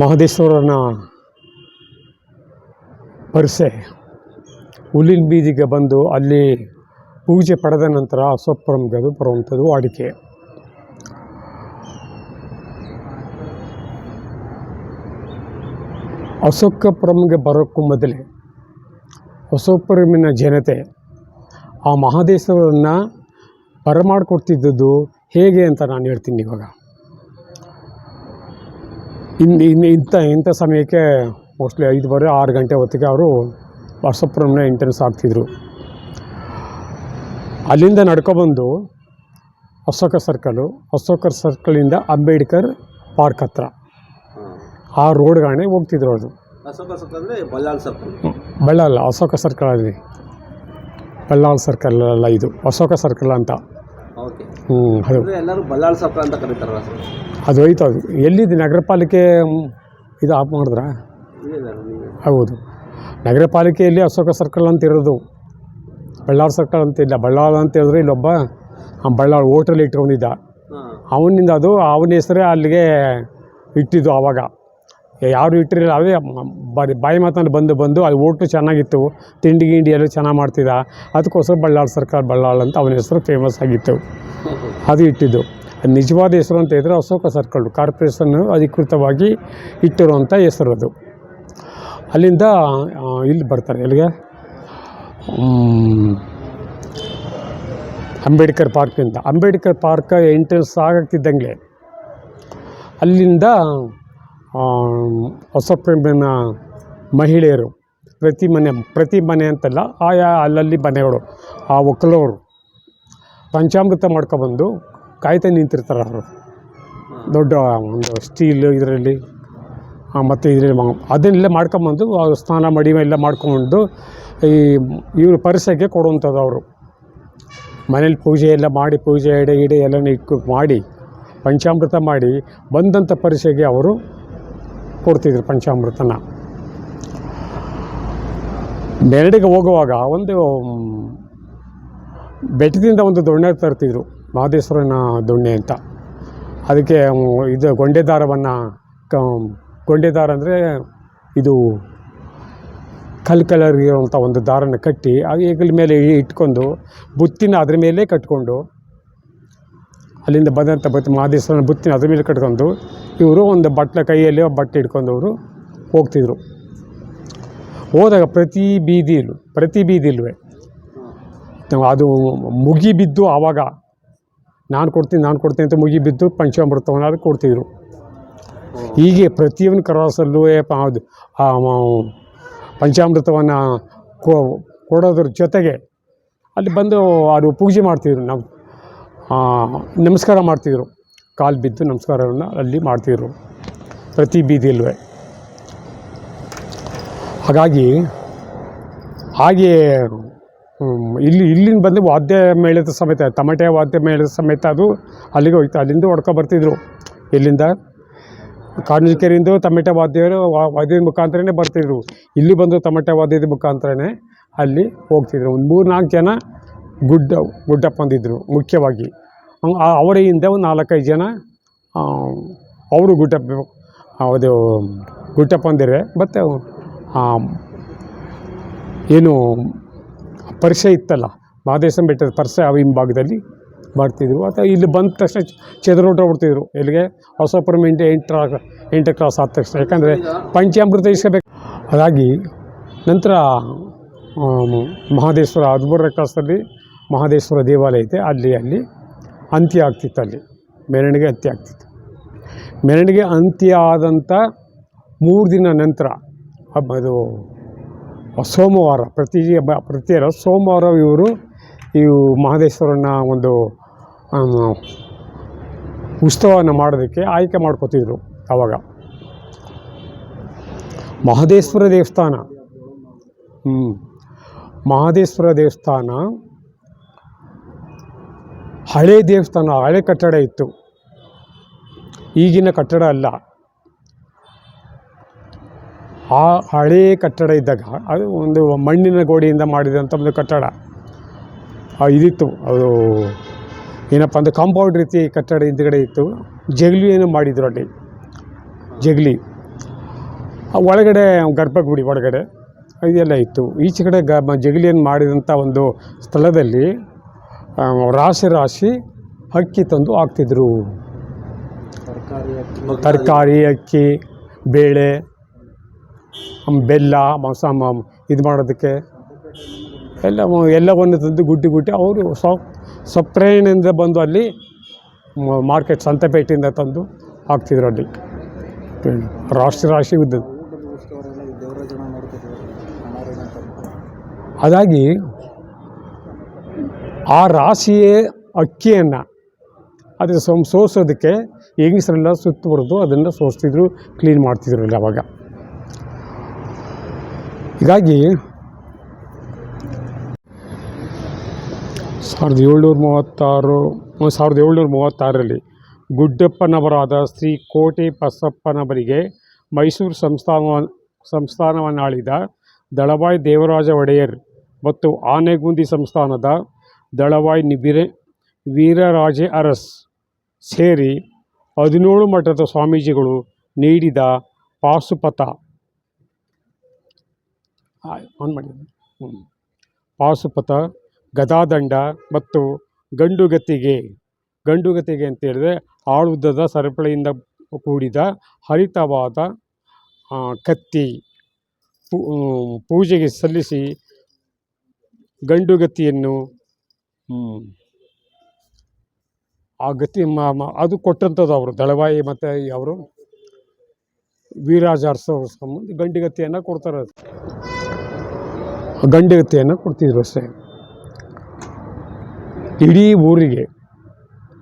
ಮಹದೇಶ್ವರನ ಪರಿಸೆ ಹುಲ್ಲಿನ ಬೀದಿಗೆ ಬಂದು ಅಲ್ಲಿ ಪೂಜೆ ಪಡೆದ ನಂತರ ಅಸೊಪ್ಪರಂಗೆ ಅದು ಬರುವಂಥದ್ದು ವಾಡಿಕೆ. ಅಶೋಕಪುರಂಗೆ ಬರೋಕ್ಕೂ ಮೊದಲೇ ಅಶೋಕಪುರಮಿನ ಜನತೆ ಆ ಮಹಾದೇಶ್ವರನ್ನು ಬರಮಾಡ್ಕೊಡ್ತಿದ್ದದ್ದು ಹೇಗೆ ಅಂತ ನಾನು ಹೇಳ್ತೀನಿ ಇವಾಗ. ಇನ್ನು ಇನ್ನು ಇಂಥ ಇಂಥ ಸಮಯಕ್ಕೆ ಮೋಸ್ಟ್ಲಿ ಐದುವರೆ ಆರು ಗಂಟೆ ಹೊತ್ತಿಗೆ ಅವರು ಅಶೋಕಪುರಂನ ಎಂಟ್ರೆನ್ಸ್ ಆಗ್ತಿದ್ರು. ಅಲ್ಲಿಂದ ನಡ್ಕೊಬಂದು ಅಶೋಕ ಸರ್ಕಲು ಅಶೋಕ ಸರ್ಕಲಿಂದ ಅಂಬೇಡ್ಕರ್ ಪಾರ್ಕ್ ಹತ್ರ. ಆ ರೋಡ್ಗಾಣೆ ಹೋಗ್ತಿದ್ರು ಅದು ಅಶೋಕ ಸರ್ಕಲ್ ಅಲ್ಲಿ ಬಳ್ಳಾಲ ಅಶೋಕ ಸರ್ಕಲಲ್ಲಿ ಬಳ್ಳಾಲ್ ಸರ್ಕಲ್ ಅಲ್ಲ ಇದು ಅಶೋಕ ಸರ್ಕಲ್ ಅಂತ. ಹ್ಞೂ ಎಲ್ಲರೂ ಬಲ್ಲಾಳ್ ಸರ್ಕಲ್ ಅಂತ ಕರೀತಾರಲ್ಲ ಸರ್? ಅದು ಹೋಯ್ತು ಅದು ಎಲ್ಲಿದೆ ನಗರ ಪಾಲಿಕೆ ಇದು ಆಫ್ ಮಾಡಿದ್ರಾ? ನೀವು ಹೌದು. ನಗರ ಪಾಲಿಕೆಯಲ್ಲಿ ಅಶೋಕ ಸರ್ಕಲ್ ಅಂತ ಇರೋದು? ಬಳ್ಳಾರ್ ಸರ್ಕಲ್ ಅಂತ ಇಲ್ಲ ಬಳ್ಳಾರ ಅಂತ ಹೇಳಿದ್ರೆ ಇಲ್ಲೊಬ್ಬ ಆ ಬಳ್ಳಾಳ್ ಹೋಟ್ರಲ್ಲಿ ಇಟ್ಕೊಂಡಿದ್ದ. ಹಾಂ. ಅವನಿಂದ ಅದು ಅವನ ಹೆಸರೇ ಅಲ್ಲಿಗೆ ಇಟ್ಟಿದ್ದು ಆವಾಗ. ಯಾರು ಇಟ್ಟಿರಲಿಲ್ಲ. ಅದೇ ಬಾರಿ ಬಾಯಿ ಮಾತಲ್ಲಿ ಬಂದು ಬಂದು ಅಲ್ಲಿ ಓಟು ಚೆನ್ನಾಗಿತ್ತು. ತಿಂಡಿ ಗಿಂಡಿ ಎಲ್ಲ ಚೆನ್ನಾಗಿ ಮಾಡ್ತಿದ್ದ. ಅದಕ್ಕೋಸ್ಕರ ಬಳ್ಳಾಳ್ ಸರ್ಕಾರ ಬಳ್ಳಾಳ್ ಅಂತ ಅವನ ಹೆಸರು ಫೇಮಸ್ ಆಗಿತ್ತು. ಅದು ಇಟ್ಟಿದ್ದು. ನಿಜವಾದ ಹೆಸರು ಅಂತ ಹೇಳಿದ್ರೆ ಅಶೋಕ ಸರ್ಕಲ್ ಕಾರ್ಪೊರೇಷನ್ ಅಧಿಕೃತವಾಗಿ ಇಟ್ಟಿರುವಂಥ ಹೆಸರು ಅದು. ಅಲ್ಲಿಂದ ಇಲ್ಲಿ ಬರ್ತಾರೆ ಎಲ್ಲಿಗೆ? ಅಂಬೇಡ್ಕರ್ ಪಾರ್ಕಿಂದ ಅಂಬೇಡ್ಕರ್ ಪಾರ್ಕ್ ಎಂಟ್ರೆನ್ಸ್ ಆಗಕ್ತಿದ್ದಂಗೆ ಅಲ್ಲಿಂದ ಹೊಸಪ್ರೇಮಿನ ಮಹಿಳೆಯರು, ಪ್ರತಿ ಮನೆ ಪ್ರತಿ ಮನೆ ಅಂತಲ್ಲ, ಆಯಾ ಅಲ್ಲಲ್ಲಿ ಮನೆಗಳು ಆ ಒಕ್ಕಲವರು ಪಂಚಾಮೃತ ಮಾಡ್ಕೊಬಂದು ಕಾಯ್ತಾ ನಿಂತಿರ್ತಾರೆ ಅವರು. ದೊಡ್ಡ ಒಂದು ಸ್ಟೀಲ್ ಇದರಲ್ಲಿ ಮತ್ತು ಇದರಲ್ಲಿ ಅದನ್ನೆಲ್ಲ ಮಾಡ್ಕೊಂಬಂದು ಸ್ನಾನ ಮಡಿ ಎಲ್ಲ ಮಾಡ್ಕೊಂಡು ಈ, ಇವರು ಪರಿಸರಕ್ಕೆ ಕೊಡುವಂಥದ್ದು ಅವರು. ಮನೇಲಿ ಪೂಜೆ ಎಲ್ಲ ಮಾಡಿ, ಪೂಜೆ ಎಡೆ ಇಡೆ ಎಲ್ಲ ಇಕ್ಕು ಮಾಡಿ, ಪಂಚಾಮೃತ ಮಾಡಿ ಬಂದಂಥ ಪರಿಸೆಗೆ ಅವರು ಕೊಡ್ತಿದ್ರು ಪಂಚಾಮೃತನ. ನೆರಡಿಗೆ ಹೋಗುವಾಗ ಒಂದು ಬೆಟ್ಟದಿಂದ ಒಂದು ದೊಣ್ಣೆ ತರ್ತಿದ್ರು, ಮಹದೇಶ್ವರನ ದೊಣ್ಣೆ ಅಂತ. ಅದಕ್ಕೆ ಇದು ಗೊಂಡೆ ದಾರವನ್ನು ಕ ಗೊಂಡೆ ದಾರ ಅಂದರೆ ಇದು ಕಲ್ ಕಲರ್ ಇರುವಂಥ ಒಂದು ದಾರನ ಕಟ್ಟಿ, ಆ ಹೆಗಲ ಮೇಲೆ ಇಟ್ಕೊಂಡು, ಬುತ್ತಿನ ಅದ್ರ ಮೇಲೆ ಕಟ್ಕೊಂಡು ಅಲ್ಲಿಂದ ಬಂದಂಥ ಬತ್ತಿ ಮಹದೇಶ್ವರನ ಬುತ್ತಿನ ಅದ್ರ ಮೇಲೆ ಕಟ್ಕೊಂಡು ಇವರು ಒಂದು ಬಟ್ಲ ಕೈಯಲ್ಲಿ ಬಟ್ಟೆ ಹಿಡ್ಕೊಂಡವರು ಹೋಗ್ತಿದ್ರು. ಹೋದಾಗ ಪ್ರತಿ ಬೀದಿಲು ಪ್ರತಿ ಬೀದಿಲ್ವೇ ಅದು ಮುಗಿ ಬಿದ್ದು ಆವಾಗ ನಾನು ಕೊಡ್ತೀನಿ ನಾನು ಕೊಡ್ತೀನಿ ಅಂತ ಮುಗಿ ಬಿದ್ದು ಪಂಚಾಮೃತವನ್ನು ಅದು ಕೊಡ್ತಿದ್ರು. ಹೀಗೆ ಪ್ರತಿಯೊಂದು ಕ್ರಾಸಲ್ಲೂ ಅದು ಪಂಚಾಮೃತವನ್ನು ಕೊಡೋದ್ರ ಜೊತೆಗೆ ಅಲ್ಲಿ ಬಂದು ಅದು ಪೂಜೆ ಮಾಡ್ತಿದ್ರು ನಾವು. ನಮಸ್ಕಾರ ಮಾಡ್ತಿದ್ರು. ಕಾಲು ಬಿದ್ದು ನಮಸ್ಕಾರವನ್ನು ಅಲ್ಲಿ ಮಾಡ್ತಿದ್ರು. ಪ್ರತಿ ಬೀದಿಯಲ್ಲೂ. ಹಾಗಾಗಿ ಹಾಗೆ ಇಲ್ಲಿ, ಇಲ್ಲಿಂದ ಬಂದು ವಾದ್ಯ ಮೇಳದ ಸಮೇತ, ತಮಟೆ ವಾದ್ಯ ಮೇಳದ ಸಮೇತ ಅದು ಅಲ್ಲಿಗೆ ಹೋಯ್ತು. ಅಲ್ಲಿಂದ ಹೊಡ್ಕೊ ಬರ್ತಿದ್ರು. ಇಲ್ಲಿಂದ ಕಾಣಿಕೆರೆಯಿಂದ ತಮಟೆ ವಾದ್ಯರು ವಾದ್ಯದ ಮುಖಾಂತರನೇ ಬರ್ತಿದ್ರು. ಇಲ್ಲಿ ಬಂದು ತಮಟೆ ವಾದ್ಯದ ಮುಖಾಂತರನೇ ಅಲ್ಲಿ ಹೋಗ್ತಿದ್ರು. ಒಂದು ಮೂರು ನಾಲ್ಕು ಜನ ಗುಡ್ಡ ಗುಡ್ಡಪ್ಪಂದಿದ್ರು ಮುಖ್ಯವಾಗಿ. ಹಂಗ್ ಆ- ಅವರ ಹಿಂದೆ ಒಂದು ನಾಲ್ಕೈದು ಜನ ಅವರು ಗುಡ್ಡಪ್ಪ ಅದು ಗುಡ್ಡಪ್ಪಂದಿರೆ ಮತ್ತು ಆ, ಏನು ಪರಿಸೆ ಇತ್ತಲ್ಲ ಮಹದೇಶ್ವರ ಬೆಟ್ಟದ ಪರಿಸೆ ಅವ ಹಿಂಭಾಗದಲ್ಲಿ ಮಾಡ್ತಿದ್ರು. ಅಥವಾ ಇಲ್ಲಿ ಬಂದ ತಕ್ಷಣ ಚದುರೋಟ ಬಿಡ್ತಿದ್ರು ಎಲ್ಲಿಗೆ ಹೊಸಪುರಂ ಎಂಟು ಎಂಟ್ರ ಎಂಟು ಕ್ರಾಸ್ ಆದ ತಕ್ಷಣ. ಯಾಕಂದರೆ ಪಂಚಾಮೃತ ಇಸ್ಕೋಬೇಕು. ಹಾಗಾಗಿ ನಂತರ ಮಹದೇಶ್ವರ ಹದಿಮೂರನೇ ಕ್ರಾಸಲ್ಲಿ ಮಹದೇಶ್ವರ ದೇವಾಲಯ ಐತೆ, ಅಲ್ಲಿ ಅಲ್ಲಿ. ಅಂತ್ಯ ಆಗ್ತಿತ್ತು ಅಲ್ಲಿ. ಮೆರಣಿಗೆ ಅಂತ್ಯ ಆಗ್ತಿತ್ತು. ಮೆರಣಿಗೆ ಅಂತ್ಯ ಆದಂಥ ಮೂರು ದಿನ ನಂತರ ಅದು, ಸೋಮವಾರ, ಪ್ರತಿ ಪ್ರತಿ ಸೋಮವಾರ ಇವರು ಇವು ಮಹದೇಶ್ವರನ ಒಂದು ಉತ್ಸವವನ್ನು ಮಾಡೋದಕ್ಕೆ ಆಯ್ಕೆ ಮಾಡ್ಕೋತಿದ್ರು ಆವಾಗ ಮಹದೇಶ್ವರ ದೇವಸ್ಥಾನ ಮಹದೇಶ್ವರ ದೇವಸ್ಥಾನ ಹಳೆ ದೇವಸ್ಥಾನ, ಹಳೆ ಕಟ್ಟಡ ಇತ್ತು. ಈಗಿನ ಕಟ್ಟಡ ಅಲ್ಲ. ಆ ಹಳೇ ಕಟ್ಟಡ ಇದ್ದಾಗ, ಅದು ಒಂದು ಮಣ್ಣಿನ ಗೋಡೆಯಿಂದ ಮಾಡಿದಂಥ ಒಂದು ಕಟ್ಟಡ. ಇದಿತ್ತು. ಅದು ಏನಪ್ಪ ಅಂದರೆ ಕಾಂಪೌಂಡ್ ರೀತಿ ಕಟ್ಟಡ ಹಿಂದ್ಗಡೆ ಇತ್ತು. ಜಗಲಿಯನ್ನು ಮಾಡಿದ್ರು ಅಲ್ಲಿ. ಜಗಲಿ. ಒಳಗಡೆ ಗರ್ಭಗುಡಿ ಒಳಗಡೆ ಇದೆಲ್ಲ ಇತ್ತು. ಈಚೆ ಕಡೆ ಗ ಜಗಲಿಯನ್ನು ಮಾಡಿದಂಥ ಒಂದು ಸ್ಥಳದಲ್ಲಿ ರಾಶಿ ರಾಶಿ ಅಕ್ಕಿ ತಂದು ಹಾಕ್ತಿದ್ರು. ತರಕಾರಿ ಅಕ್ಕಿ ಬೇಳೆ ಬೆಲ್ಲ ಮಸ ಇದು ಮಾಡೋದಕ್ಕೆ ಎಲ್ಲ ಎಲ್ಲವನ್ನು ತಂದು ಗುಟ್ಟಿ ಗುಟ್ಟಿ ಅವರು ಸೊ ಸೊಪ್ರೇನಿಂದ ಬಂದು ಅಲ್ಲಿ ಮಾರ್ಕೆಟ್ ಸಂತೆಪೇಟೆಯಿಂದ ತಂದು ಹಾಕ್ತಿದ್ರು ಅಲ್ಲಿ. ರಾಶಿ ರಾಶಿ ಇದ್ದದ್ದು ಅದಾಗಿ ಆ ರಾಶಿಯೇ ಅಕ್ಕಿಯನ್ನು ಅದನ್ನು ಸೋಮ್ ಸೋಸೋದಕ್ಕೆ ಹೆಂಗಸರೆಲ್ಲ ಸುತ್ತುವರೆದು ಅದನ್ನು ಸೋಸ್ತಿದ್ರು ಕ್ಲೀನ್ ಮಾಡ್ತಿದ್ರು ಅಲ್ಲಿ ಅವಾಗ. ಹೀಗಾಗಿ ಸಾವಿರದ ಏಳ್ನೂರ ಮೂವತ್ತಾರು, ಸಾವಿರದ ಏಳ್ನೂರ ಮೂವತ್ತಾರರಲ್ಲಿ ಗುಡ್ಡಪ್ಪನವರಾದ ಶ್ರೀ ಕೋಟೆ ಬಸಪ್ಪನವರಿಗೆ ಮೈಸೂರು ಸಂಸ್ಥಾನ ಸಂಸ್ಥಾನವನ್ನಾಳಿದ ದಳಬಾಯಿ ದೇವರಾಜ ಒಡೆಯರ್ ಮತ್ತು ಆನೆಗುಂದಿ ಸಂಸ್ಥಾನದ ದಳವಾಯಿ ನಿಬಿರೆ ವೀರರಾಜೆ ಅರಸ್ ಸೇರಿ ಹದಿನೇಳು ಮಠದ ಸ್ವಾಮೀಜಿಗಳು ನೀಡಿದ ಪಾಸುಪತ ಆನ್ ಮಾಡಿ. ಪಾಸುಪಥ ಗದಾದಂಡ ಮತ್ತು ಗಂಡುಗತಿಗೆ. ಗಂಡುಗತಿಗೆ ಅಂತೇಳಿದ್ರೆ ಆಳುದ್ದದ ಸರಪಳಿಯಿಂದ ಕೂಡಿದ ಹರಿತವಾದ ಕತ್ತಿ. ಪೂಜೆಗೆ ಸಲ್ಲಿಸಿ ಗಂಡುಗತ್ತಿಯನ್ನು ಹ್ಮ್, ಆ ಗತಿ ಮ- ಅದು ಕೊಟ್ಟಂಥದ್ದು ಅವರು, ದಳವಾಯಿ ಮತ್ತು ಅವರು. ವೀರಾಜ ಅರಸವ್ರ ಸಂಬಂಧ ಗಂಡಿಗತಿಯನ್ನು ಕೊಡ್ತಾರೆ ಗಂಡಿಗತಿಯನ್ನು ಕೊಡ್ತಿದ್ರು ಅಷ್ಟೇ. ಇಡೀ ಊರಿಗೆ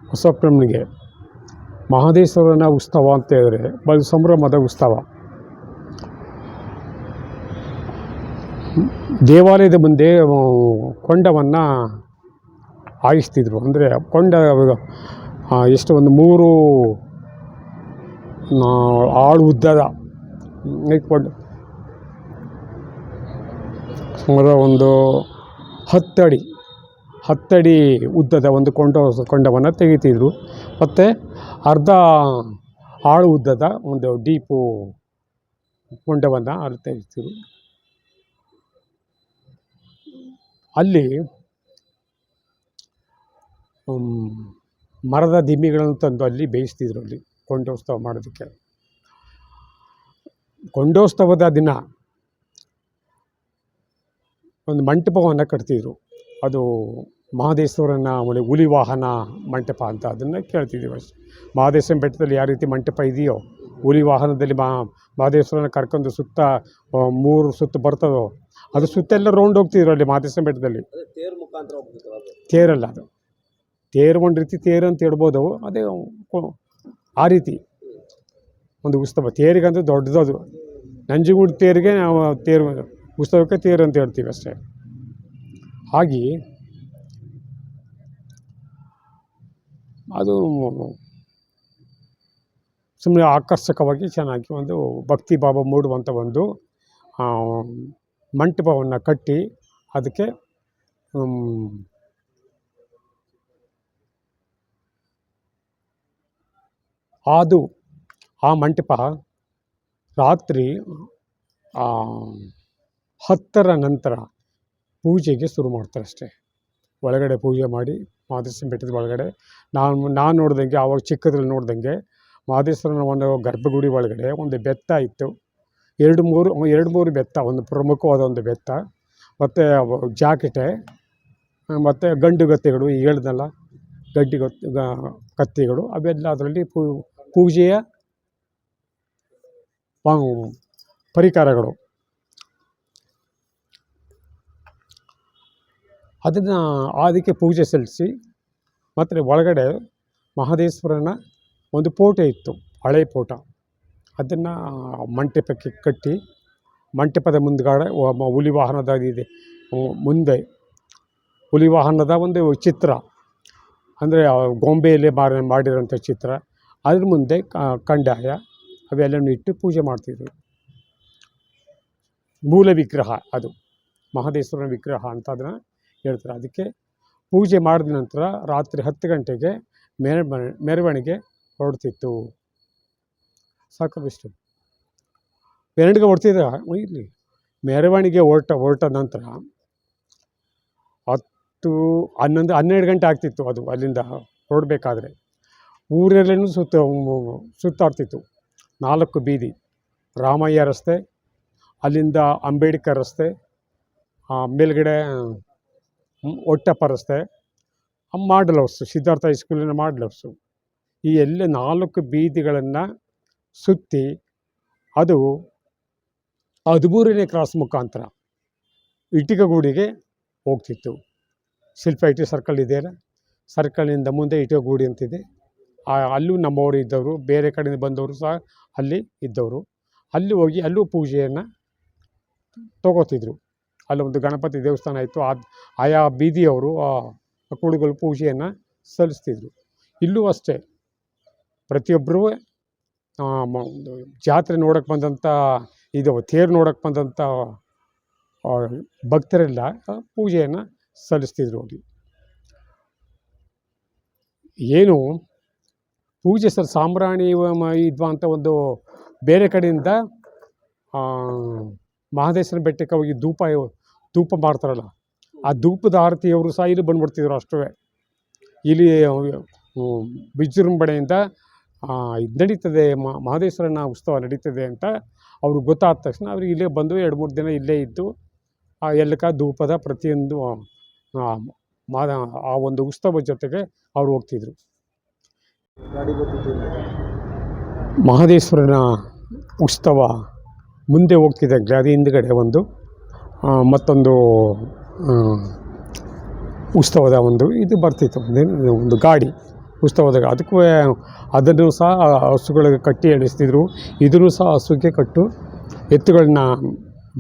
ಹೊಸಪ್ಪನಿಗೆ ಮಹದೇಶ್ವರನ ಉತ್ಸವ ಅಂತ ಹೇಳಿದ್ರೆ, ಬಲು ಸಂಭ್ರಮದ ಉತ್ಸವ. ದೇವಾಲಯದ ಮುಂದೆ ಕೊಂಡವನ್ನು ಹಾಯಿಸ್ತಿದ್ರು ಅಂದರೆ ಕೊಂಡ ಎಷ್ಟು ಒಂದು ಮೂರು ಆಳು ಉದ್ದದ ಇಟ್ಕೊಂಡು ಸುಮಾರು ಒಂದು ಹತ್ತಡಿ ಹತ್ತಡಿ ಉದ್ದದ ಒಂದು ಕೊಂಡ, ಕೊಂಡವನ್ನು ತೆಗಿತಿದ್ರು. ಮತ್ತು ಅರ್ಧ ಆಳು ಉದ್ದದ ಒಂದು ಡೀಪು ಕೊಂಡವನ್ನು ಅಲ್ಲಿ ತೆಗಿತಿದ್ರು. ಅಲ್ಲಿ ಮರದ ದಿಮ್ಮಿಗಳನ್ನು ತಂದು ಅಲ್ಲಿ ಬೇಯಿಸ್ತಿದ್ರು ಅಲ್ಲಿ ಕೊಂಡೋತ್ಸವ ಮಾಡೋದಕ್ಕೆ. ಕೊಂಡೋತ್ಸವದ ದಿನ ಒಂದು ಮಂಟಪವನ್ನು ಕಟ್ತಿದ್ರು. ಅದು ಮಹದೇಶ್ವರನ ಒಂದು ಹುಲಿ ವಾಹನ ಮಂಟಪ ಅಂತ ಅದನ್ನು ಕೇಳ್ತಿದ್ದೀವಿ ಅಷ್ಟೇ ಮಹದೇಶ್ವರನ ಬೆಟ್ಟದಲ್ಲಿ ಯಾವ ರೀತಿ ಮಂಟಪ ಇದೆಯೋ ಹುಲಿ ವಾಹನದಲ್ಲಿ ಮಾ ಮಹದೇಶ್ವರನ ಕರ್ಕೊಂಡು ಸುತ್ತ ಮೂರು ಸುತ್ತು ಬರ್ತದೋ ಅದು ಸುತ್ತೆಲ್ಲ ರೌಂಡ್ ಹೋಗ್ತಿದ್ರು ಅಲ್ಲಿ ಮಹದೇಶ್ವರನ ಬೆಟ್ಟದಲ್ಲಿ. ತೇರಲ್ಲ ಅದು. ತೇರು ಒಂದು ರೀತಿ ತೇರು ಅಂತ ಹೇಳ್ಬೋದು ಅದೇ ಕೊ- ಆ ರೀತಿ. ಒಂದು ಉತ್ಸವ. ತೇರಿಗಂತೂ ದೊಡ್ಡದದು. ನಂಜುಗೂಡು ತೇರಿಗೆ ನಾವು ತೇರು ಉತ್ಸವಕ್ಕೆ ತೇರು ಅಂತ ಹೇಳ್ತೀವಿ ಅಷ್ಟೇ. ಹಾಗೆ ಅದು ಸುಮ್ಮನೆ ಆಕರ್ಷಕವಾಗಿ ಚೆನ್ನಾಗಿ ಒಂದು ಭಕ್ತಿ ಭಾವ ಮೂಡುವಂಥ ಒಂದು ಮಂಟಪವನ್ನು ಕಟ್ಟಿ ಅದಕ್ಕೆ ಅದು ಆ ಮಂಟಪ ರಾತ್ರಿ ಹತ್ತರ ನಂತರ ಪೂಜೆಗೆ ಶುರು ಮಾಡ್ತಾರೆ ಅಷ್ಟೇ ಒಳಗಡೆ ಪೂಜೆ ಮಾಡಿ ಮಾದೇಶ್ವರನ ಬೆಟ್ಟದ ಒಳಗಡೆ. ನಾನು ನಾನು ನೋಡ್ದಂಗೆ, ಆವಾಗ ಚಿಕ್ಕದ್ರಲ್ಲಿ ನೋಡ್ದಂಗೆ ಮಾದೇಶ್ವರನ ಒಂದು ಗರ್ಭಗುಡಿ ಒಳಗಡೆ ಒಂದು ಬೆತ್ತ ಇತ್ತು. ಎರಡು ಮೂರು ಎರಡು ಮೂರು ಬೆತ್ತ ಒಂದು ಪ್ರಮುಖವಾದ ಒಂದು ಬೆತ್ತ ಮತ್ತು ಜಾಕೆಟೆ, ಮತ್ತು ಗಂಡು ಗತ್ತೆಗಳು ಹೇಳ್ದಲ್ಲ ಗಡ್ಡಿ ಕತ್ತಿಗಳು, ಅವೆಲ್ಲ ಅದರಲ್ಲಿ ಪೂ ಪೂಜೆಯ ಪರಿಕಾರಗಳು. ಅದನ್ನು ಅದಕ್ಕೆ ಪೂಜೆ ಸಲ್ಲಿಸಿ, ಮತ್ತು ಒಳಗಡೆ ಮಹದೇಶ್ವರನ ಒಂದು ಪೋಟೆ ಇತ್ತು, ಹಳೆ ಪೋಟ. ಅದನ್ನು ಮಂಟಪಕ್ಕೆ ಕಟ್ಟಿ, ಮಂಟಪದ ಮುಂದ್ಗಡೆ ಹುಲಿ ವಾಹನದ ಇದೆ ಮುಂದೆ. ಹುಲಿ ವಾಹನದ ಒಂದು ಚಿತ್ರ. ಅಂದರೆ ಗೊಂಬೆಯಲ್ಲಿ ಮಾಡಿರೋಂಥ ಚಿತ್ರ. ಅದ್ರ ಮುಂದೆ ಕಂಡಾಯ ಅವೆಲ್ಲನೂ ಇಟ್ಟು ಪೂಜೆ ಮಾಡ್ತಿದ್ರು. ಮೂಲ ವಿಗ್ರಹ ಅದು. ಮಹದೇಶ್ವರನ ವಿಗ್ರಹ ಅಂತ ಅದನ್ನು ಹೇಳ್ತಾರೆ. ಅದಕ್ಕೆ ಪೂಜೆ ಮಾಡಿದ ನಂತರ ರಾತ್ರಿ ಹತ್ತು ಗಂಟೆಗೆ ಮೆರವಣಿಗೆ ಮೆರವಣಿಗೆ ಹೊರಡ್ತಿತ್ತು. ಸಾಕಷ್ಟು ಮೆರವಣಿಗೆ ಹೊರ್ತಿದ್ದ ಇಲ್ಲಿ ಮೆರವಣಿಗೆ ಹೊರಟ ಹೊರಟ ನಂತರ ಹತ್ತು, ಹನ್ನೊಂದು, ಹನ್ನೆರಡು ಗಂಟೆ ಆಗ್ತಿತ್ತು ಅದು ಅಲ್ಲಿಂದ ಹೊರಡಬೇಕಾದ್ರೆ. ಊರಲ್ಲೇನು ಸುತ್ತ ಸುತ್ತಾಡ್ತಿತ್ತು. ನಾಲ್ಕು ಬೀದಿ. ರಾಮಯ್ಯ ರಸ್ತೆ, ಅಲ್ಲಿಂದ ಅಂಬೇಡ್ಕರ್ ರಸ್ತೆ ಮೇಲ್ಗಡೆ ಒಟ್ಟಪ್ಪ ರಸ್ತೆ ಮಾಡಲ್ ಹೌಸು, ಸಿದ್ಧಾರ್ಥ ಹೈಸ್ಕೂಲಿನ ಮಾಡಲ್ ಹೌಸು. ಈ ಎಲ್ಲ ನಾಲ್ಕು ಬೀದಿಗಳನ್ನು ಸುತ್ತಿ ಅದು ಹದಿಮೂರನೇ ಕ್ರಾಸ್ ಮುಖಾಂತರ ಇಟಿಕಗೂಡಿಗೆ ಹೋಗ್ತಿತ್ತು. ಶಿಲ್ಪ ಐ ಟಿ ಸರ್ಕಲ್ ಇದೆಯಲ್ಲ ಸರ್ಕಲಿಂದ ಮುಂದೆ ಇಟಿಕಗೂಡಿ ಅಂತಿದೆ. ಅಲ್ಲೂ ನಮ್ಮವರು ಇದ್ದವರು, ಬೇರೆ ಕಡೆಯಿಂದ ಬಂದವರು ಸಹ ಅಲ್ಲಿ ಇದ್ದವರು. ಅಲ್ಲಿ ಹೋಗಿ ಅಲ್ಲೂ ಪೂಜೆಯನ್ನು ತಗೋತಿದ್ರು. ಅಲ್ಲೊಂದು ಗಣಪತಿ ದೇವಸ್ಥಾನ ಇತ್ತು. ಆ ಆಯಾ ಬೀದಿಯವರು ಆ ಕುಳುಗಳು ಪೂಜೆಯನ್ನು ಸಲ್ಲಿಸ್ತಿದ್ರು. ಇಲ್ಲೂ ಅಷ್ಟೇ. ಪ್ರತಿಯೊಬ್ಬರೂ ಜಾತ್ರೆ ನೋಡೋಕ್ಕೆ ಬಂದಂಥ ಇದು ತೇರು ನೋಡೋಕ್ಕೆ ಬಂದಂಥ ಭಕ್ತರೆಲ್ಲ ಪೂಜೆಯನ್ನು ಸಲ್ಲಿಸ್ತಿದ್ರು ಅಲ್ಲಿ. ಏನು ಪೂಜೆ ಸರ್ ಸಾಂಬ್ರಾಣಿ ಇದ್ವಾ ಅಂತ ಒಂದು ಬೇರೆ ಕಡೆಯಿಂದ ಮಹದೇಶ್ವರ ಬೆಟ್ಟಕ್ಕೆ ಹೋಗಿ ಧೂಪ ಧೂಪ ಮಾಡ್ತಾರಲ್ಲ ಆ ಧೂಪದ ಆರತಿಯವರು ಸಹ ಇಲ್ಲಿ ಬಂದ್ಬಿಡ್ತಿದ್ರು ಅಷ್ಟೇ. ಇಲ್ಲಿ ವಿಜೃಂಭಣೆಯಿಂದ ನಡೀತದೆ ಮಹದೇಶ್ವರನ ಉತ್ಸವ ನಡೀತದೆ ಅಂತ ಅವ್ರಿಗೆ ಗೊತ್ತಾದ ತಕ್ಷಣ ಅವ್ರಿಗೆ ಇಲ್ಲೇ ಬಂದು ಎರಡು ಮೂರು ದಿನ ಇಲ್ಲೇ ಇದ್ದು ಆ ಎಲ್ಲಕ ಧೂಪದ ಪ್ರತಿಯೊಂದು ಆ, ಆ ಒಂದು ಉತ್ಸವದ ಜೊತೆಗೆ ಅವ್ರು ಹೋಗ್ತಿದ್ರು. ಮಹದೇಶ್ವರನ ಉತ್ಸವ ಮುಂದೆ ಹೋಗ್ತಿದೆ ಅದು ಹಿಂದ್ಗಡೆ ಒಂದು ಮತ್ತೊಂದು ಉತ್ಸವದ ಒಂದು ಇದು ಬರ್ತಿತ್ತು. ಒಂದೇನು ಒಂದು ಗಾಡಿ ಉತ್ಸವದ ಅದಕ್ಕೂ, ಅದನ್ನು ಸಹ ಹಸುಗಳಿಗೆ ಕಟ್ಟಿ ಎಣಿಸ್ತಿದ್ರು. ಇದನ್ನು ಸಹ ಹಸುಗೆ ಕಟ್ಟು ಎತ್ತುಗಳನ್ನ,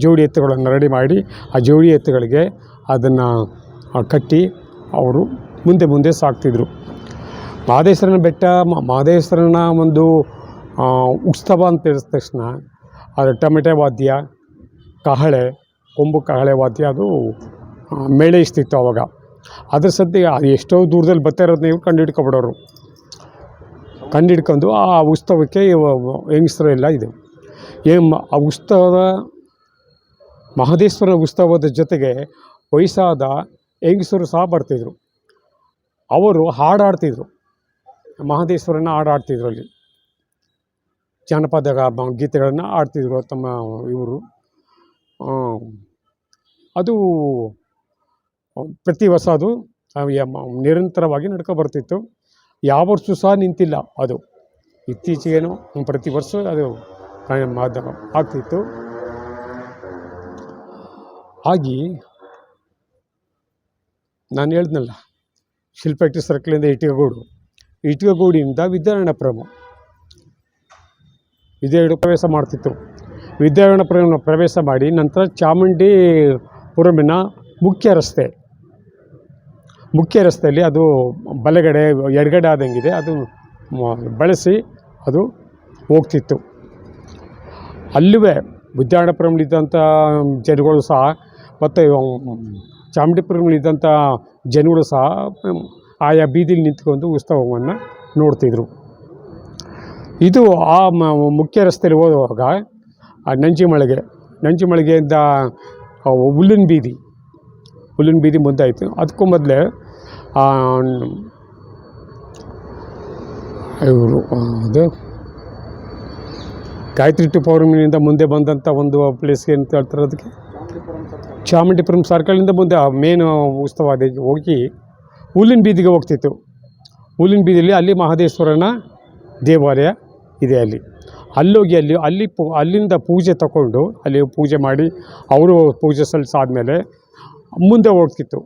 ಜೋಡಿ ಎತ್ತುಗಳನ್ನು ರೆಡಿ ಮಾಡಿ ಆ ಜೋಡಿ ಎತ್ತುಗಳಿಗೆ ಅದನ್ನು ಕಟ್ಟಿ ಅವರು ಮುಂದೆ ಮುಂದೆ ಸಾಕ್ತಿದ್ರು. ಮಹದೇಶ್ವರನ ಬೆಟ್ಟ ಮಹದೇಶ್ವರನ ಒಂದು ಉತ್ಸವ ಅಂತ ಹೇಳಿದ ತಕ್ಷಣ, ಅದು ಟಮೆಟೆ ವಾದ್ಯ, ಕಹಳೆ, ಕೊಂಬು ಕಹಳೆ ವಾದ್ಯ, ಅದು ಮೇಳೆ ಇಷ್ಟಿತ್ತು ಅವಾಗ. ಅದ್ರ ಸದ್ಯ ಅದು ಎಷ್ಟೋ ದೂರದಲ್ಲಿ ಬರ್ತಾ ಇರೋದು ನೀವು ಕಂಡು ಹಿಡ್ಕೊಬಿಡೋರು ಕಂಡು ಹಿಡ್ಕೊಂಡು ಆ ಉತ್ಸವಕ್ಕೆ ಹೆಂಗಸ್ರು ಎಲ್ಲ ಇದೆ. ಏ ಆ ಉತ್ಸವದ ಮಹದೇಶ್ವರ ಉತ್ಸವದ ಜೊತೆಗೆ ವಯಸ್ಸಾದ ಹೆಂಗಸರು ಸಹ ಬರ್ತಿದ್ರು. ಅವರು ಹಾಡಾಡ್ತಿದ್ರು. ಮಹದೇಶ್ವರನ ಹಾಡಾಡ್ತಿದ್ರು ಅಲ್ಲಿ. ಜಾನಪದ ಗೀತೆಗಳನ್ನು ಆಡ್ತಿದ್ರು ತಮ್ಮ ಇವರು. ಅದು ಪ್ರತಿ ವರ್ಷ ಅದು ನಿರಂತರವಾಗಿ ನಡ್ಕೊ ಬರ್ತಿತ್ತು. ಯಾವ ವರ್ಷ ಸಹ ನಿಂತಿಲ್ಲ ಅದು. ಇತ್ತೀಚೆಗೇನು ಪ್ರತಿ ವರ್ಷ ಅದು ಆಗ್ತಿತ್ತು. ಹಾಗೆ ನಾನು ಹೇಳ್ದ್ನಲ್ಲ ಶಿಲ್ಪಟ್ಟಿ ಸರ್ಕಲಿಂದ ಇಟಿಗಗೂಡು ಇಟಿಗಗೂಡಿಂದ ವಿದ್ಯಾರಣ್ಯಪುರಂ ಇದೆರಡು ಪ್ರವೇಶ ಮಾಡ್ತಿತ್ತು ವಿದ್ಯಾರಣ್ಯಪುರಂ ಪ್ರವೇಶ ಮಾಡಿ ನಂತರ ಚಾಮುಂಡಿ ಪುರಮಿನ ಮುಖ್ಯ ರಸ್ತೆ. ಮುಖ್ಯ ರಸ್ತೆಯಲ್ಲಿ ಅದು ಬಲಗಡೆ, ಎಡಗಡೆ ಆದಂಗಿದೆ. ಅದು ಬಳಸಿ ಅದು ಹೋಗ್ತಿತ್ತು. ಅಲ್ಲೂ ವಿದ್ಯಾರಣ್ಯಪುರಮ್ಲಿದ್ದಂಥ ಜನಗಳು ಸಹ ಮತ್ತು ಚಾಮುಂಡಿಪುರಮ್ಲಿದ್ದಂಥ ಜನಗಳು ಸಹ ಆಯಾ ಬೀದಿಲಿ ನಿಂತ್ಕೊಂಡು ಉತ್ಸವವನ್ನು ನೋಡ್ತಿದ್ರು. ಇದು ಆ ಮುಖ್ಯ ರಸ್ತೆಯಲ್ಲಿ ಆ ನಂಜಿಮಳಿಗೆ ನಂಜಿಮಳಿಗೆಯಿಂದ ಹುಲ್ಲಿನ ಬೀದಿ ಹುಲ್ಲಿನ ಬೀದಿ ಮುಂದಾಯಿತು. ಅದಕ್ಕೂ ಮೊದಲೇ ಇವರು ಅದು, ಗಾಯತ್ರಿ ಟು ಮುಂದೆ ಬಂದಂಥ ಒಂದು ಪ್ಲೇಸ್ಗೆ ಅಂತ ಹೇಳ್ತಾರೆ ಅದಕ್ಕೆ? ಚಾಮುಂಡಿಪುರಂ ಸರ್ಕಲ್ನಿಂದ ಮುಂದೆ ಮೇನ್ ಉತ್ಸವ ಅದೇ ಹೋಗಿ ಹುಲ್ಲಿನ ಬೀದಿಗೆ ಹೋಗ್ತಿತ್ತು. ಹುಲ್ಲಿನ ಬೀದಿಯಲ್ಲಿ ಅಲ್ಲಿ ಮಹದೇಶ್ವರನ ದೇವಾಲಯ ಇದೆ ಅಲ್ಲಿ. ಅಲ್ಲೋಗಿ ಅಲ್ಲಿ ಅಲ್ಲಿ ಪೂ, ಅಲ್ಲಿಂದ ಪೂಜೆ ತಗೊಂಡು ಅಲ್ಲಿ ಪೂಜೆ ಮಾಡಿ ಅವರು ಪೂಜೆ ಸಲ್ಲಿಸಾದ್ಮೇಲೆ ಮುಂದೆ ಹೋಗ್ತಿತ್ತು.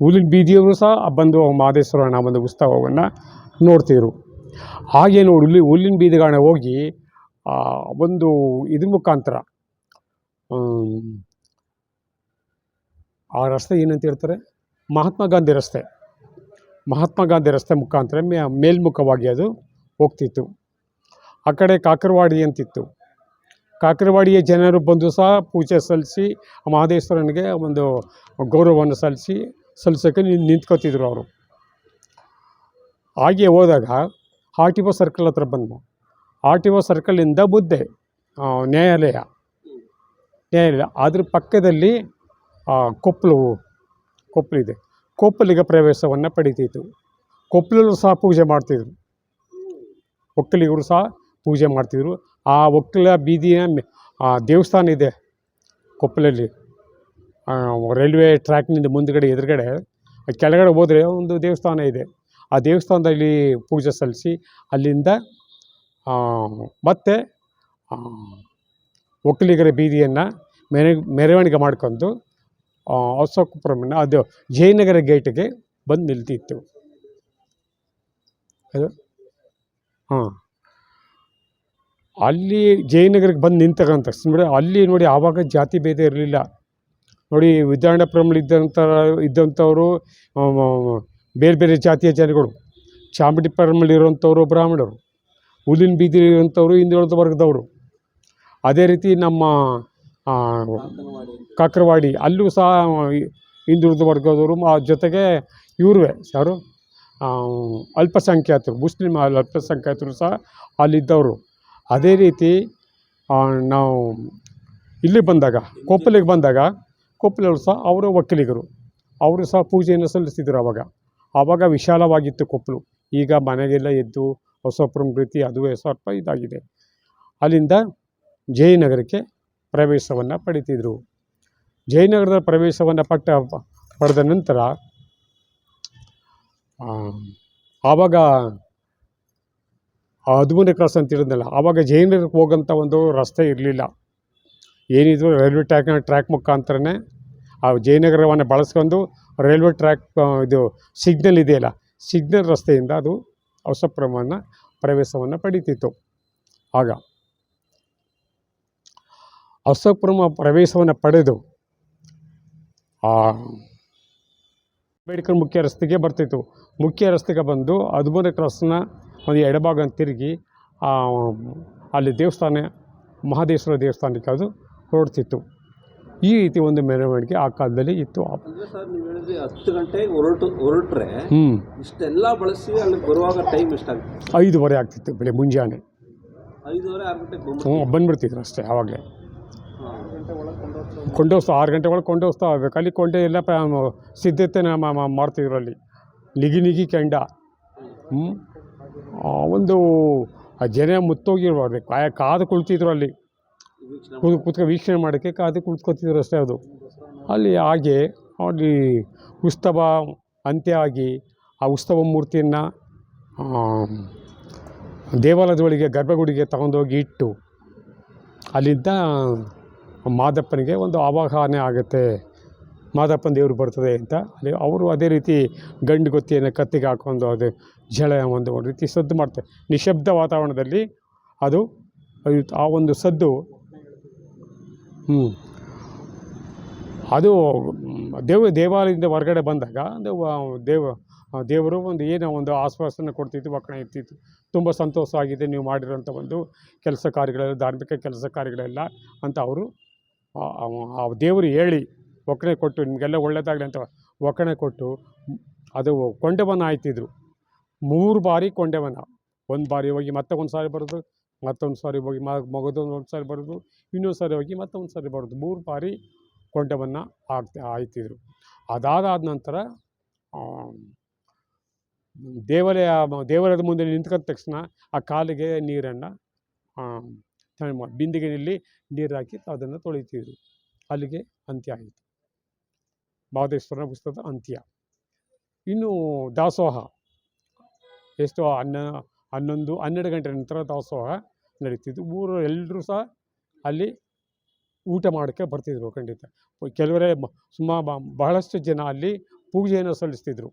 ಹುಲ್ಲಿನ ಬೀದಿಯವರು ಸಹ ಬಂದು ಮಹದೇಶ್ವರನ ಒಂದು ಉತ್ಸವವನ್ನು ನೋಡ್ತಿದ್ರು. ಹಾಗೆ ನೋಡಿ ಹುಲ್ಲಿನ ಬೀದಿಗಳನ್ನ ಹೋಗಿ ಒಂದು ಇದ್ರ ಮುಖಾಂತರ ಆ ರಸ್ತೆ ಏನಂತ ಹೇಳ್ತಾರೆ? ಮಹಾತ್ಮ ಗಾಂಧಿ ರಸ್ತೆ. ಮಹಾತ್ಮ ಗಾಂಧಿ ರಸ್ತೆ ಮುಖಾಂತರ ಮೇಲ್ಮುಖವಾಗಿ ಅದು ಹೋಗ್ತಿತ್ತು. ಆ ಕಡೆ ಕಾಕರವಾಡಿ ಅಂತಿತ್ತು. ಕಾಕರವಾಡಿಯ ಜನರು ಬಂದು ಸಹ ಪೂಜೆ ಸಲ್ಲಿಸಿ ಮಹದೇಶ್ವರನಿಗೆ ಒಂದು ಗೌರವವನ್ನು ಸಲ್ಲಿಸಿ ಸಲ್ಲಿಸೋಕ್ಕೆ ನಿಂತ್ಕೋತಿದ್ರು ಅವರು. ಹಾಗೆ ಹೋದಾಗ ಆರ್ ಟಿ ಒ ಸರ್ಕಲ್ ಹತ್ರ ಬಂದು ಆರ್ ಟಿ ಒ ಸರ್ಕಲಿಂದ ಬುದ್ಧೆ ನ್ಯಾಯಾಲಯ. ನ್ಯಾಯಾಲಯ. ಅದ್ರ ಪಕ್ಕದಲ್ಲಿ ಕೊಪ್ಪಲು ಕೊಪ್ಪಲಿದೆ ಕೊಪ್ಪಲಿಗೆ ಪ್ರವೇಶವನ್ನು ಪಡಿತಿತ್ತು. ಕೊಪ್ಪಲಲ್ಲೂ ಸಹ ಪೂಜೆ ಮಾಡ್ತಿದ್ರು. ಒಕ್ಕಲಿಗರು ಸಹ ಪೂಜೆ ಮಾಡ್ತಿದ್ರು. ಆ ಒಕ್ಕಲ ಬೀದಿಯ ಆ ದೇವಸ್ಥಾನ ಇದೆ ಕೊಪ್ಪಲಲ್ಲಿ. ರೈಲ್ವೆ ಟ್ರ್ಯಾಕ್ನಿಂದ ಮುಂದುಗಡೆ, ಎದುರುಗಡೆ, ಕೆಳಗಡೆ ಹೋದರೆ ಒಂದು ದೇವಸ್ಥಾನ ಇದೆ. ಆ ದೇವಸ್ಥಾನದಲ್ಲಿ ಪೂಜೆ ಸಲ್ಲಿಸಿ ಅಲ್ಲಿಂದ ಮತ್ತೆ ಒಕ್ಕಲಿಗರ ಬೀದಿಯನ್ನು ಮೆರೆ ಮೆರವಣಿಗೆ ಮಾಡ್ಕೊಂಡು ಅಶೋಕಪುರಮನ್ನ ಅದು ಜಯನಗರ ಗೇಟ್ಗೆ ಬಂದು ನಿಲ್ತಿತ್ತು. ಅದು? ಹಾಂ. ಅಲ್ಲಿ ಜಯನಗರಕ್ಕೆ ಬಂದು ನಿಂತಕ್ಕಂಥ ನೋಡಿ ಅಲ್ಲಿ ನೋಡಿ ಆವಾಗ ಜಾತಿ ಭೇದ ಇರಲಿಲ್ಲ. ನೋಡಿ ವಿದ್ಯಾರಣ್ಯಪುರಮಲ್ಲಿ ಇದ್ದಂಥ ಇದ್ದಂಥವರು ಬೇರೆ ಬೇರೆ ಜಾತಿಯ ಜನಗಳು ಚಾಮುಂಡಿಪುರಮಲ್ಲಿ ಇರುವಂಥವ್ರು ಬ್ರಾಹ್ಮಣರು, ಹುಲ್ಲಿನ ಇರುವಂಥವ್ರು ಹಿಂದುಳಿದ ವರ್ಗದವರು. ಅದೇ ರೀತಿ ನಮ್ಮ ಕಾಕರವಾಡಿ. ಅಲ್ಲೂ ಸಹ ಹಿಂದುಳಿದ ವರ್ಗದವರು ಜೊತೆಗೆ ಇವ್ರೇ ಯಾರು? ಅಲ್ಪಸಂಖ್ಯಾತರು ಮುಸ್ಲಿಮ್ ಅಲ್- ಅಲ್ಪಸಂಖ್ಯಾತರು ಸಹ ಅಲ್ಲಿದ್ದವರು. ಅದೇ ರೀತಿ ನಾವು ಇಲ್ಲಿ ಬಂದಾಗ ಕೊಪ್ಪಲಿಗೆ ಬಂದಾಗ ಕೊಪ್ಪಲವರು ಸಹ ಅವರು ವಕೀಲಿಗರು. ಅವರು ಸಹ ಪೂಜೆಯನ್ನು ಸಲ್ಲಿಸಿದರು ಆವಾಗ ಆವಾಗ ವಿಶಾಲವಾಗಿತ್ತು ಕೊಪ್ಪಲು. ಈಗ ಮನೆಗೆಲ್ಲ ಎದ್ದು ಹೊಸಪುರಂ ರೀತಿ ಅದುವೇ ಸ್ವಲ್ಪ ಇದಾಗಿದೆ. ಅಲ್ಲಿಂದ ಜಯನಗರಕ್ಕೆ ಪ್ರವೇಶವನ್ನು ಪಡಿತಿದ್ರು. ಜಯನಗರದ ಪ್ರವೇಶವನ್ನು ಪಟ್ಟ ಪಡೆದ ನಂತರ ಆವಾಗ ಹದಿಮೂರನೇ ಕ್ರಾಸ್ ಅಂತ ಹೇಳಿದ್ನಲ್ಲ, ಆವಾಗ ಜಯನಗರಕ್ಕೆ ಹೋಗೋಂಥ ಒಂದು ರಸ್ತೆ ಇರಲಿಲ್ಲ. ಏನಿದ್ರು ರೈಲ್ವೆ ಟ್ರ್ಯಾಕ್ನ ಟ್ರ್ಯಾಕ್ ಮುಖಾಂತರನೇ ಆ ಜಯನಗರವನ್ನು ಬಳಸ್ಕೊಂಡು ರೈಲ್ವೆ ಟ್ರ್ಯಾಕ್ ಇದು ಸಿಗ್ನಲ್ ಇದೆಯಲ್ಲ, ಸಿಗ್ನಲ್ ರಸ್ತೆಯಿಂದ ಅದು ಹೊಸಪುರಮನ್ನು ಪ್ರವೇಶವನ್ನು ಪಡೀತಿತ್ತು. ಆಗ ಹೊಸಪುರಮ ಪ್ರವೇಶವನ್ನು ಪಡೆದು ಆ ಅಂಬೇಡ್ಕರ್ ಮುಖ್ಯ ರಸ್ತೆಗೆ ಬರ್ತಿತ್ತು. ಮುಖ್ಯ ರಸ್ತೆಗೆ ಬಂದು ಹದಿಮೂರನೇ ಕ್ರಾಸ್ನ ಒಂದು ಎಡಭಾಗ ತಿರುಗಿ ಅಲ್ಲಿ ದೇವಸ್ಥಾನ ಮಹಾದೇಶ್ವರ ದೇವಸ್ಥಾನಕ್ಕೆ ಅದು ಹೊರಡ್ತಿತ್ತು. ಈ ರೀತಿ ಒಂದು ಮೆರವಣಿಗೆ ಆ ಕಾಲದಲ್ಲಿ ಇತ್ತು. ಹತ್ತು ಗಂಟೆಗೆ ಹೊರಟು ಹೊರಟ್ರೆ ಹ್ಞೂ ಇಷ್ಟೆಲ್ಲ ಬಳಸಿ ಅಲ್ಲಿ ಬರುವಾಗ ಟೈಮ್ ಐದುವರೆ ಆಗ್ತಿತ್ತು ಬೆಳೆ ಮುಂಜಾನೆ. ಐದುವರೆ ಆರು ಗಂಟೆಗೆ ಬಂದ್ಬಿಡ್ತಿದ್ರು ಅಷ್ಟೇ ಆವಾಗಲೇ. ಕೊಂಡೋಸ್ತಾ ಆರು ಗಂಟೆ ಒಳಗೆ ಕೊಂಡೋಸ್ತಾ ಹೋಗ್ಬೇಕು ಅಲ್ಲಿ ಕೊಂಡೆ ಎಲ್ಲ ಪ, ಮ- ಮಾಡ್ತಿದ್ರು ಅಲ್ಲಿ. ನಿಗಿ ನಿಗಿ ಕೆಂಡ. ಒಂದು, ಆ ಜನ ಮುತ್ತೋಗಿರ್ಬಾರ್ದು. ಕಾಯ ಕಾದು ಕುಳಿತಿದ್ರು ಅಲ್ಲಿ. ಕುದು, ಕುತ್ಕೊ, ವೀಕ್ಷಣೆ ಮಾಡೋಕ್ಕೆ ಕಾದು ಕುಳಿತ್ಕೊತಿದ್ರು ಅಷ್ಟೇ ಅದು. ಅಲ್ಲಿ ಹಾಗೆ, ಅಲ್ಲಿ ಉತ್ಸವ ಅಂತ್ಯ ಆಗಿ, ಆ ಉತ್ಸವ ಮೂರ್ತಿಯನ್ನು ದೇವಾಲಯದೊಳಗೆ ಗರ್ಭಗುಡಿಗೆ ತಗೊಂಡೋಗಿ ಇಟ್ಟು, ಅಲ್ಲಿಂದ ಮಾದಪ್ಪನಿಗೆ ಒಂದು ಆವಾಹನೆ ಆಗುತ್ತೆ. ಮಾದಪ್ಪನ ದೇವರು ಬರ್ತದೆ ಅಂತ. ಅಲ್ಲಿ ಅವರು ಅದೇ ರೀತಿ ಗಂಡು ಗೊತ್ತಿಯನ್ನು ಕತ್ತಿಗೆ ಹಾಕೊಂಡು ಅದು ಜಳ ಒಂದು ಒಂದು ರೀತಿ ಸದ್ದು ಮಾಡ್ತಾರೆ ನಿಶಬ್ದ ವಾತಾವರಣದಲ್ಲಿ ಅದು ಆ ಒಂದು ಸದ್ದು ಅದು ದೇವ ದೇವಾಲಯದಿಂದ ಹೊರಗಡೆ ಬಂದಾಗ ದೇವ ದೇವರು ಒಂದು ಏನೋ ಒಂದು ಆಶ್ವಾಸನೆ ಕೊಡ್ತಿತ್ತು ಒಕ್ಕಣೆ ಇರ್ತಿತ್ತು. ತುಂಬ ಸಂತೋಷ ಆಗಿದೆ, ನೀವು ಮಾಡಿರೋಂಥ ಒಂದು ಕೆಲಸ ಕಾರ್ಯಗಳೆಲ್ಲ, ಧಾರ್ಮಿಕ ಕೆಲಸ ಕಾರ್ಯಗಳೆಲ್ಲ ಅಂತ ಅವರು ಆ- ದೇವರು ಹೇಳಿ, ಒಕ್ಕಣೆ ಕೊಟ್ಟು, ನಿಮಗೆಲ್ಲ ಒಳ್ಳೆಯದಾಗಲಿ ಅಂತ ಒಕ್ಕಣೆ ಕೊಟ್ಟು, ಅದು ಕೊಂಡೆವನ ಆಯ್ತಿದ್ರು. ಮೂರು ಬಾರಿ ಕೊಂಡೆವನ. ಒಂದು ಬಾರಿ ಹೋಗಿ ಮತ್ತೆ ಒಂದು ಸಾರಿ ಬರೋದು, ಮತ್ತೊಂದು ಸಾರಿ ಹೋಗಿ ಮಗದ ಒಂದು ಸಾರಿ ಬರೋದು, ಇನ್ನೊಂದು ಸಾರಿ ಹೋಗಿ ಮತ್ತೊಂದು ಸಾರಿ ಬರೋದು. ಮೂರು ಬಾರಿ ಕೊಂಡವನ್ನು ಆಗ್ತಾ, ಆಯ್ತಿದ್ರು. ಅದಾದ ನಂತರ ದೇವಾಲಯ ದೇವಾಲಯದ ಮುಂದೆ ನಿಂತ್ಕೊಂಡ ತಕ್ಷಣ ಆ ಕಾಲಿಗೆ ನೀರನ್ನು ಬಿಂದಿಗೆಯಲ್ಲಿ ನೀರು ಹಾಕಿ ಅದನ್ನು ತೊಳಿತೀವಿ ಅಲ್ಲಿಗೆ ಅಂತ್ಯ ಆಯಿತು. ಮಹದೇಶ್ವರನ ಪುಸ್ತಕದ ಅಂತ್ಯ. ಇನ್ನು ದಾಸೋಹ. ಎಷ್ಟು ಹನ್ನ, ಹನ್ನೊಂದು, ಹನ್ನೆರಡು ಗಂಟೆ ನಂತರ ದಾಸೋಹ ನಡೀತಿದ್ದು ಊರು ಎಲ್ಲರೂ ಸಹ ಅಲ್ಲಿ ಊಟ ಮಾಡೋಕ್ಕೆ ಬರ್ತಿದ್ರು ಖಂಡಿತ. ಕೆಲವರೇ ಸುಮಾ ಬಹಳಷ್ಟು ಜನ ಅಲ್ಲಿ ಪೂಜೆಯನ್ನು ಸಲ್ಲಿಸ್ತಿದ್ರು.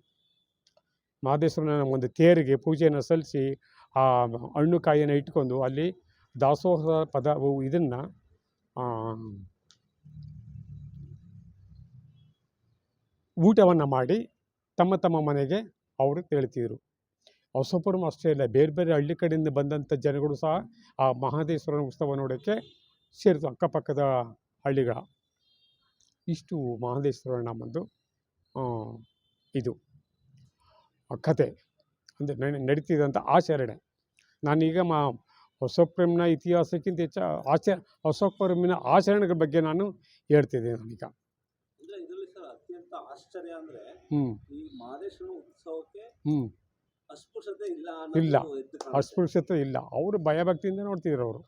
ಮಹದೇಶ್ವರನ ಒಂದು ತೇರಿಗೆ ಪೂಜೆಯನ್ನು ಸಲ್ಲಿಸಿ ಆ ಹಣ್ಣು ಕಾಯಿಯನ್ನು ಇಟ್ಕೊಂಡು ಅಲ್ಲಿ ದಾಸೋಹ ಪದವು ಇದನ್ನು ಊಟವನ್ನು ಮಾಡಿ ತಮ್ಮ ತಮ್ಮ ಮನೆಗೆ ಅವರು ತೆರಳ್ತಿದ್ರು ಹೊಸಪುರಂ ಅಷ್ಟೇ ಇಲ್ಲ, ಬೇರೆ ಬೇರೆ ಹಳ್ಳಿ ಕಡೆಯಿಂದ ಬಂದಂಥ ಜನಗಳು ಸಹ ಆ ಮಹಾದೇಶ್ವರನ ಉತ್ಸವ ನೋಡೋಕ್ಕೆ ಸೇರಿತು ಅಕ್ಕಪಕ್ಕದ ಹಳ್ಳಿಗಳ ಇಷ್ಟು ಮಹದೇಶ್ವರನ ನಮ್ಮದು ಇದು. ಕತೆ, ಅಂದರೆ ನಡೆ ನಡೀತಿದ್ದಂಥ ಆಚರಣೆ. ನಾನೀಗ ಮಾ ಅಶೋಕ ಪ್ರೇಮ್ನ ಇತಿಹಾಸಕ್ಕಿಂತ ಹೆಚ್ಚು ಆಚ ಅಶೋಕ ಪ್ರೇಮಿನ ಆಚರಣೆಗಳ ಬಗ್ಗೆ ನಾನು ಹೇಳ್ತಿದ್ದೇನೆ ಈಗ. ಅತ್ಯಂತ ಆಶ್ಚರ್ಯ ಅಂದ್ರೆ ಹ್ಞೂ ಈ ಮಹದೇಶ್ವರ ಉತ್ಸವಕ್ಕೆ ಹ್ಞೂ ಅಸ್ಪೃಶ್ಯತೆ ಇಲ್ಲ ಇಲ್ಲ. ಅಸ್ಪೃಶ್ಯತೆ ಇಲ್ಲ. ಅವರು ಭಯಭಕ್ತಿಯಿಂದ ನೋಡ್ತಿದ್ರು ಅವರು.